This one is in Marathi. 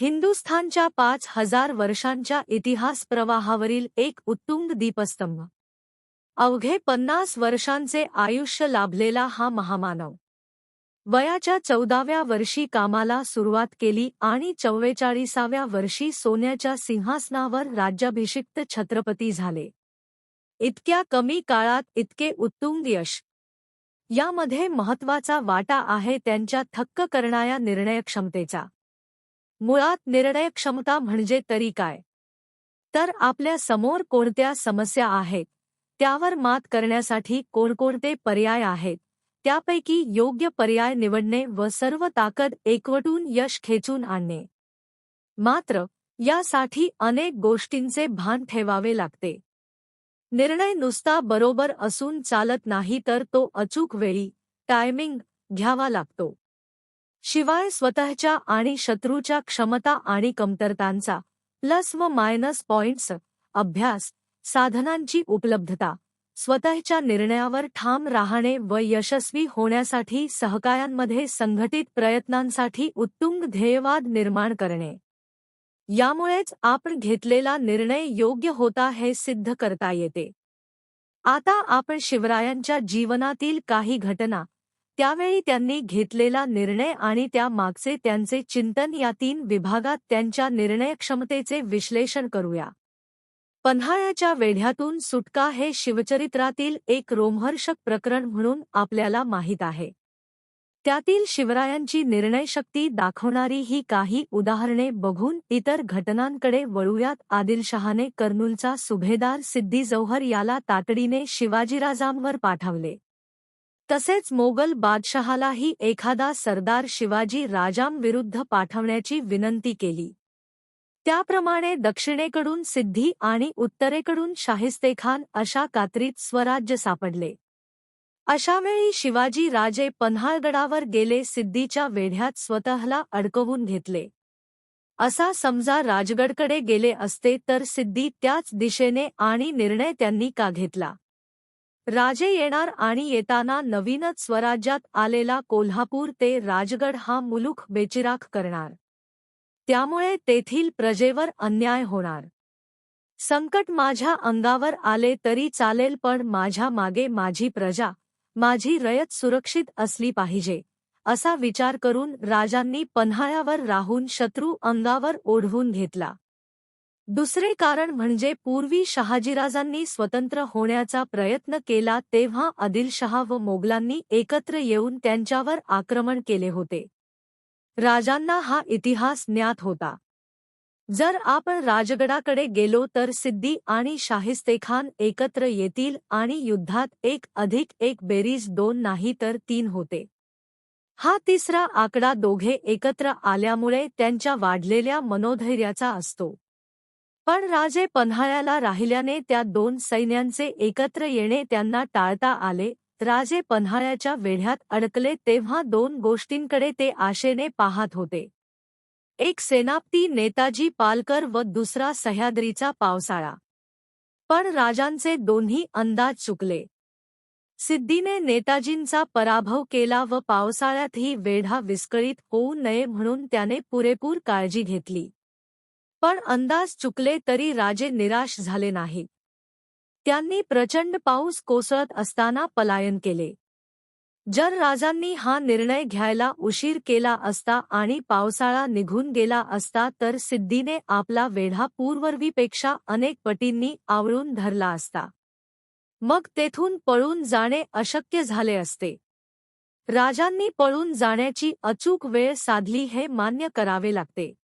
हिंदुस्थानच्या पाच हजार वर्षांच्या इतिहास प्रवाहावरील एक उत्तुंग दीपस्तंभ. अवघे पन्नास वर्षांचे आयुष्य लाभलेला हा महामानव. वयाच्या चौदाव्या वर्षी कामाला सुरुवात केली आणि चव्वेचाळीसाव्या वर्षी सोन्याच्या सिंहासनावर राज्याभिषिक्त छत्रपती झाले. इतक्या कमी काळात इतके उत्तुंग यश. यामध्ये महत्त्वाचा वाटा आहे त्यांच्या थक्क करणाऱ्या निर्णयक्षमतेचा. मुळात निर्णय क्षमता म्हणजे तरी काय? तर आपल्यासमोर कोणत्या समस्या आहेत? त्यावर मात करण्यासाठी कोणकोणते पर्याय आहेत? त्यापैकी योग्य पर्याय निवडणे व सर्व ताकद एकवटून यश खेचून आणणे. मात्र यासाठी अनेक गोष्टींचे भान ठेवावे लागते. निर्णय नुसता बरोबर असून चालत नाही तर तो अचूक वेळी टायमिंग घ्यावा लागतो. शिवाय स्वतःच्या आणि शत्रूच्या क्षमता आणि कमतरतांचा प्लस व मायनस पॉइंट्स अभ्यास साधनांची उपलब्धता स्वतःच्या निर्णयावर ठाम राहणे व यशस्वी होण्यासाठी सहकायांमध्ये संघटित प्रयत्नांसाठी उत्तुंग ध्येयवाद निर्माण करणे. यामुळेच आपण घेतलेला निर्णय योग्य होता हे सिद्ध करता येते. आता आपण शिवरायांच्या जीवनातील काही घटना त्यावेळी त्यांनी घेतलेला निर्णय आणि त्या मागचे त्यांचे चिंतन या तीन विभागात त्यांच्या निर्णयक्षमतेचे विश्लेषण करूया. पन्हाळ्याच्या वेढ्यातून सुटका हे शिवचरित्रातील एक रोमहर्षक प्रकरण म्हणून आपल्याला माहीत आहे. त्यातील शिवरायांची निर्णयशक्ती दाखवणारी ही काही उदाहरणे बघून इतर घटनांकडे वळूयात. आदिलशहाने कर्नूलचा सुभेदार सिद्धी जौहर याला तातडीने शिवाजीराजांवर पाठवले. तसेच मोगल बादशहालाही एखादा सरदार शिवाजी राजांविरुद्ध पाठवण्याची विनंती केली. त्याप्रमाणे दक्षिणेकडून सिद्धी आणि उत्तरेकडून शाहिस्तेखान अशा कात्रीत स्वराज्य सापडले. अशावेळी शिवाजी राजे पन्हाळगडावर गेले सिद्धीच्या वेढ्यात स्वतःला अडकवून घेतले. असा समजा राजगडकडे गेले असते तर सिद्धी त्याच दिशेने आणि निर्णय त्यांनी का घेतला? राजे येणार आणि येताना नवीनच स्वराज्यात आलेला कोल्हापूर ते राजगड हा मुलुख बेचिराख करणार. त्यामुळे तेथील प्रजेवर अन्याय होणार. संकट माझ्या अंगावर आले तरी चालेल पण माझ्या मागे माझी प्रजा माझी रयत सुरक्षित असली पाहिजे असा विचार करून राजांनी पन्हाळ्यावर राहून शत्रू अंगावर ओढवून घेतला. दुसरे कारण म्हणजे पूर्वी शहाजीराजांनी स्वतंत्र होण्याचा प्रयत्न केला तेव्हा आदिलशहा व मोगलांनी एकत्र येऊन त्यांच्यावर आक्रमण केले होते. राजांना हा इतिहास ज्ञात होता. जर आपण राजगडाकडे गेलो तर सिद्धी आणि शाहिस्तेखान एकत्र येतील आणि युद्धात एक अधिक एक बेरीज दोन नाही तर तीन होते. हा तिसरा आकडा दोघे एकत्र आल्यामुळे त्यांच्या वाढलेल्या मनोधैर्याचा असतो. पण राजे पन्हाळ्याला राहिल्याने त्या दोन सैन्यांचे एकत्र येणे त्यांना टाळता आले. राजे पन्हाळ्याच्या वेढ्यात अडकले तेव्हा दोन गोष्टींकडे ते आशेने पाहत होते. एक सेनापती नेताजी पालकर व दुसरा सह्याद्रीचा पावसाळा. पण राजांचे दोन्ही अंदाज चुकले. सिद्धीने नेताजींचा पराभव केला व पावसाळ्यातही वेढा विस्कळीत होऊ नये म्हणून त्याने पुरेपूर काळजी घेतली. पण अंदाज चुकले तरी राजे निराश झाले नाहीत. त्यांनी प्रचंड पाऊस कोसळत असताना पलायन केले. जर राजांनी हा निर्णय घ्यायला उशीर केला असता आणि पावसाळा निघून गेला असता तर सिद्धीने आपला वेढा पूर्ववीपेक्षा अनेक पटींनी आवळून धरला असता. मग तेथून पळून जाणे अशक्य झाले असते. राजांनी पळून जाण्याची अचूक वेळ साधली हे मान्य करावे लागते.